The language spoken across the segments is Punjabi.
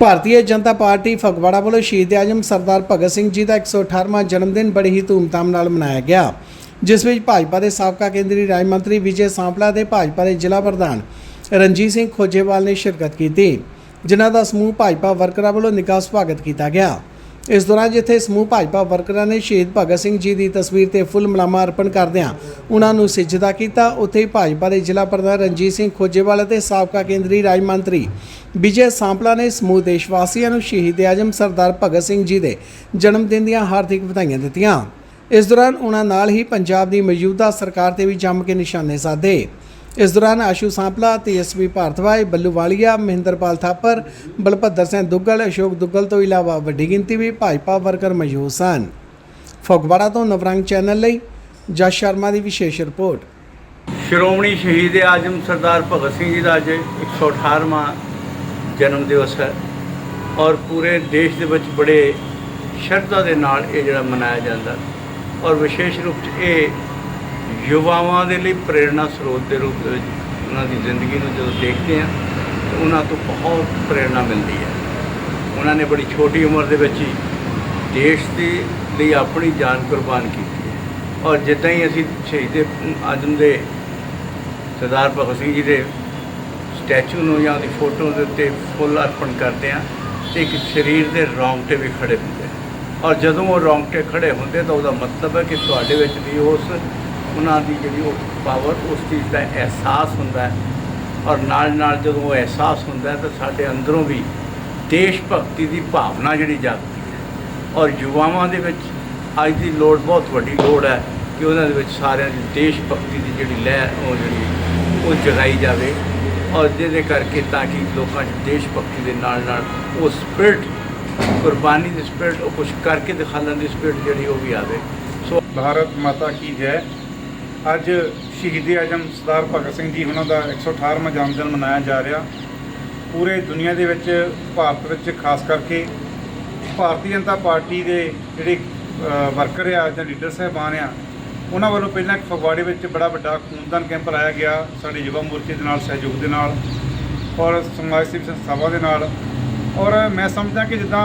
ਭਾਰਤੀ ਜਨਤਾ ਪਾਰਟੀ ਫਗਵਾੜਾ ਵੱਲੋਂ ਸ਼ਹੀਦ ਆਜਮ ਸਰਦਾਰ ਭਗਤ ਸਿੰਘ ਜੀ ਦਾ 118ਵਾਂ ਜਨਮ ਦਿਨ ਬੜੀ ਹੀ ਧੂਮਧਾਮ ਨਾਲ ਮਨਾਇਆ ਗਿਆ, ਜਿਸ ਵਿੱਚ ਭਾਜਪਾ ਦੇ ਸਾਬਕਾ ਕੇਂਦਰੀ ਰਾਜ ਮੰਤਰੀ ਵਿਜੇ ਸਾਂਪਲਾ ਤੇ ਭਾਜਪਾ ਦੇ ਜ਼ਿਲ੍ਹਾ ਪ੍ਰਧਾਨ ਰਣਜੀਤ ਸਿੰਘ ਖੋਜੇਵਾਲ ਨੇ ਸ਼ਿਰਕਤ ਕੀਤੀ, ਜਿਨ੍ਹਾਂ ਦਾ ਸਮੂਹ ਭਾਜਪਾ ਵਰਕਰਾਂ ਵੱਲੋਂ ਨਿੱਘਾ ਸਵਾਗਤ ਕੀਤਾ ਗਿਆ। ਇਸ ਦੌਰਾਨ ਜਿੱਥੇ ਸਮੂਹ ਭਾਜਪਾ ਵਰਕਰਾਂ ਨੇ ਸ਼ਹੀਦ ਭਗਤ ਸਿੰਘ ਜੀ ਦੀ ਤਸਵੀਰ ਤੇ ਫੁੱਲ ਮਲਾਮਾ ਅਰਪਣ ਕਰਦਿਆਂ ਉਹਨਾਂ ਨੂੰ ਸਿਜਦਾ ਕੀਤਾ, ਉੱਥੇ ਹੀ ਭਾਜਪਾ ਦੇ ਜ਼ਿਲ੍ਹਾ ਪ੍ਰਧਾਨ ਰਣਜੀਤ ਸਿੰਘ ਖੋਜੇਵਾਲ ਅਤੇ ਸਾਬਕਾ ਕੇਂਦਰੀ ਰਾਜ ਮੰਤਰੀ ਵਿਜੇ ਸਾਂਪਲਾ ਨੇ ਸਮੂਹ ਦੇਸ਼ ਵਾਸੀਆਂ ਨੂੰ ਸ਼ਹੀਦ ਆਜਮ ਸਰਦਾਰ ਭਗਤ ਸਿੰਘ ਜੀ ਦੇ ਜਨਮ ਦਿਨ ਦੀਆਂ ਹਾਰਦਿਕ ਵਧਾਈਆਂ ਦਿੱਤੀਆਂ। ਇਸ ਦੌਰਾਨ ਉਹਨਾਂ ਨਾਲ ਹੀ ਪੰਜਾਬ ਦੀ ਮੌਜੂਦਾ ਸਰਕਾਰ ਤੇ ਵੀ ਜੰਮ ਕੇ ਨਿਸ਼ਾਨੇ ਸਾਧੇ। ਇਸ ਦੌਰਾਨ ਆਸ਼ੂ ਸਾਂਪਲਾ ਤੇਜਸਵੀ ਭਾਰਤਵਾਜ, ਬੱਲੂ ਵਾਲੀਆ, ਮਹਿੰਦਰਪਾਲ ਥਾਪਰ ਬਲਭੱਦਰ ਸਿੰਘ ਦੁੱਗਲ, ਅਸ਼ੋਕ ਦੁੱਗਲ ਤੋਂ ਇਲਾਵਾ ਵੱਡੀ ਗਿਣਤੀ ਵਿੱਚ ਭਾਜਪਾ ਵਰਕਰ ਮੌਜੂਦ ਸਨ। ਫਗਵਾੜਾ ਤੋਂ ਨਵਰੰਗ ਚੈਨਲ ਲਈ ਜਸ ਸ਼ਰਮਾ ਦੀ ਵਿਸ਼ੇਸ਼ ਰਿਪੋਰਟ। ਸ਼੍ਰੋਮਣੀ ਸ਼ਹੀਦ ਆਜਮ ਸਰਦਾਰ ਭਗਤ ਸਿੰਘ ਜੀ ਦਾ ਅੱਜ 118ਵਾਂ ਜਨਮ ਦਿਵਸ ਹੈ ਔਰ ਪੂਰੇ ਦੇਸ਼ ਦੇ ਵਿੱਚ ਬੜੇ ਸ਼ਰਧਾ ਦੇ ਨਾਲ ਇਹ ਜਿਹੜਾ ਮਨਾਇਆ ਜਾਂਦਾ ਔਰ ਵਿਸ਼ੇਸ਼ ਰੂਪ 'ਚ ਇਹ ਯੁਵਾਵਾਂ ਦੇ ਲਈ ਪ੍ਰੇਰਣਾ ਸਰੋਤ ਦੇ ਰੂਪ ਦੇ ਵਿੱਚ ਉਹਨਾਂ ਦੀ ਜ਼ਿੰਦਗੀ ਨੂੰ ਜਦੋਂ ਦੇਖਦੇ ਹਾਂ, ਤਾਂ ਉਹਨਾਂ ਤੋਂ ਬਹੁਤ ਪ੍ਰੇਰਣਾ ਮਿਲਦੀ ਹੈ। ਉਹਨਾਂ ਨੇ ਬੜੀ ਛੋਟੀ ਉਮਰ ਦੇ ਵਿੱਚ ਹੀ ਦੇਸ਼ ਦੇ ਲਈ ਆਪਣੀ ਜਾਨ ਕੁਰਬਾਨ ਕੀਤੀ ਹੈ। ਔਰ ਜਿੱਦਾਂ ਹੀ ਅਸੀਂ ਸ਼ਹੀਦ ਆਜਮ ਦੇ ਸਰਦਾਰ ਭਗਤ ਸਿੰਘ ਜੀ ਦੇ ਸਟੈਚੂ ਨੂੰ ਜਾਂ ਉਹਦੀ ਫੋਟੋ ਦੇ ਉੱਤੇ ਫੁੱਲ ਅਰਪਣ ਕਰਦੇ ਆ ਤੇ ਇੱਕ ਸਰੀਰ ਦੇ ਰੌਂਗਟੇ ਵੀ ਖੜੇ ਹੁੰਦੇ ਔਰ ਜਦੋਂ ਉਹ ਰੌਂਗਟੇ ਖੜੇ ਹੁੰਦੇ, ਤਾਂ ਉਹਦਾ ਮਤਲਬ ਹੈ ਕਿ ਤੁਹਾਡੇ ਵਿੱਚ ਵੀ ਉਸ ਉਹਨਾਂ ਦੀ ਜਿਹੜੀ ਉਹ ਪਾਵਰ ਉਸ ਚੀਜ਼ ਦਾ ਅਹਿਸਾਸ ਹੁੰਦਾ ਹੈ। ਔਰ ਨਾਲ ਨਾਲ ਜਦੋਂ ਉਹ ਅਹਿਸਾਸ ਹੁੰਦਾ ਤਾਂ ਸਾਡੇ ਅੰਦਰੋਂ ਵੀ ਦੇਸ਼ ਭਗਤੀ ਦੀ ਭਾਵਨਾ ਜਿਹੜੀ ਜਾਗਦੀ ਹੈ। ਔਰ ਯੁਵਾਵਾਂ ਦੇ ਵਿੱਚ ਅੱਜ ਦੀ ਲੋੜ ਬਹੁਤ ਵੱਡੀ ਲੋੜ ਹੈ ਕਿ ਉਹਨਾਂ ਦੇ ਵਿੱਚ ਸਾਰਿਆਂ ਦੀ ਦੇਸ਼ ਭਗਤੀ ਦੀ ਜਿਹੜੀ ਲਹਿਰ ਉਹ ਜਿਹੜੀ ਉਹ ਜਗਾਈ ਜਾਵੇ। ਔਰ ਜਿਹਦੇ ਕਰਕੇ ਤਾਂ ਕਿ ਲੋਕਾਂ 'ਚ ਦੇਸ਼ ਭਗਤੀ ਦੇ ਨਾਲ ਨਾਲ ਉਹ ਸਪਿਰਟ ਕੁਰਬਾਨੀ ਦੀ ਸਪਿਰਟ ਉਹ ਕੁਝ ਕਰਕੇ ਦਿਖਾਉਣ ਦੀ ਸਪਿਰਟ ਜਿਹੜੀ ਉਹ ਵੀ ਆਵੇ। ਸੋ ਭਾਰਤ ਮਾਤਾ ਕੀ ਜੈ? ਅੱਜ ਸ਼ਹੀਦ ਆਜਮ ਸਰਦਾਰ ਭਗਤ ਸਿੰਘ ਜੀ ਉਹਨਾਂ ਦਾ 118ਵਾਂ ਜਨਮ ਦਿਨ ਮਨਾਇਆ ਜਾ ਰਿਹਾ। ਪੂਰੇ ਦੁਨੀਆ ਦੇ ਵਿੱਚ, ਭਾਰਤ ਵਿੱਚ ਖਾਸ ਕਰਕੇ ਭਾਰਤੀ ਜਨਤਾ ਪਾਰਟੀ ਦੇ ਜਿਹੜੇ ਵਰਕਰ ਆ ਜਾਂ ਲੀਡਰ ਸਾਹਿਬਾਨ ਆ, ਉਹਨਾਂ ਵੱਲੋਂ ਪਹਿਲਾਂ ਇੱਕ ਫਗਵਾੜੇ ਵਿੱਚ ਬੜਾ ਵੱਡਾ ਖੂਨਦਾਨ ਕੈਂਪ ਲਾਇਆ ਗਿਆ ਸਾਡੇ ਯੁਵਾ ਮੋਰਚੇ ਦੇ ਨਾਲ, ਸਹਿਯੋਗ ਦੇ ਨਾਲ ਔਰ ਸਮਾਜ ਸੇਵੀ ਸੰਸਥਾਵਾਂ ਦੇ ਨਾਲ। ਔਰ ਮੈਂ ਸਮਝਦਾ ਕਿ ਜਿੱਦਾਂ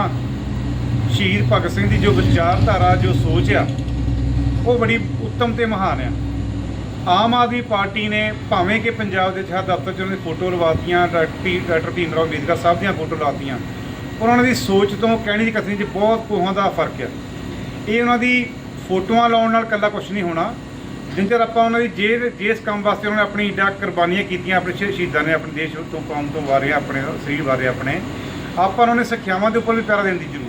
ਸ਼ਹੀਦ ਭਗਤ ਸਿੰਘ ਦੀ ਜੋ ਵਿਚਾਰਧਾਰਾ, ਜੋ ਸੋਚ ਆ, ਉਹ ਬੜੀ ਉੱਤਮ ਤੇ ਮਹਾਨ ਆ। ਆਮ ਆਦਮੀ ਪਾਰਟੀ ਨੇ ਭਾਵੇਂ ਕਿ ਪੰਜਾਬ ਦੇ ਹਰ ਦਫ਼ਤਰ 'ਚ ਉਹਨਾਂ ਦੀ ਫੋਟੋ ਲਵਾਤੀਆਂ, ਡਾਕਟਰ ਭੀ- ਡਾਕਟਰ ਭੀਮ ਰਾਓ ਅੰਬੇਦਕਰ ਸਾਹਿਬ ਦੀਆਂ ਫੋਟੋ ਲਵਾਤੀਆਂ ਪਰ ਉਹਨਾਂ ਦੀ ਸੋਚ ਤੋਂ ਕਹਿਣੀ ਦੀ ਕਥਨੀ 'ਚ ਬਹੁਤ ਕੋਹਾਂ ਦਾ ਫ਼ਰਕ ਆ। ਇਹ ਉਹਨਾਂ ਦੀ ਫੋਟੋਆਂ ਲਾਉਣ ਨਾਲ ਇਕੱਲਾ ਕੁਝ ਨਹੀਂ ਹੋਣਾ। ਜਿੰਨ ਚਿਰ ਆਪਾਂ ਉਹਨਾਂ ਦੀ ਜੇ ਜਿਸ ਕੰਮ ਵਾਸਤੇ ਉਹਨਾਂ ਨੇ ਆਪਣੀ ਡਾ ਕੁਰਬਾਨੀਆਂ ਕੀਤੀਆਂ, ਆਪਣੇ ਸ਼ਹੀਦਾਂ ਨੇ, ਆਪਣੇ ਦੇਸ਼ ਤੋਂ ਕੌਮ ਤੋਂ ਵਾਰੇ, ਆਪਣੇ ਸਰੀਰ ਵਾਰੇ ਆਪਣੇ, ਆਪਾਂ ਉਹਨਾਂ ਨੇ ਸਿੱਖਿਆਵਾਂ ਦੇ ਉੱਪਰ ਵੀ ਪੈਰਾ ਦੇਣ ਦੀ ਜ਼ਰੂਰਤ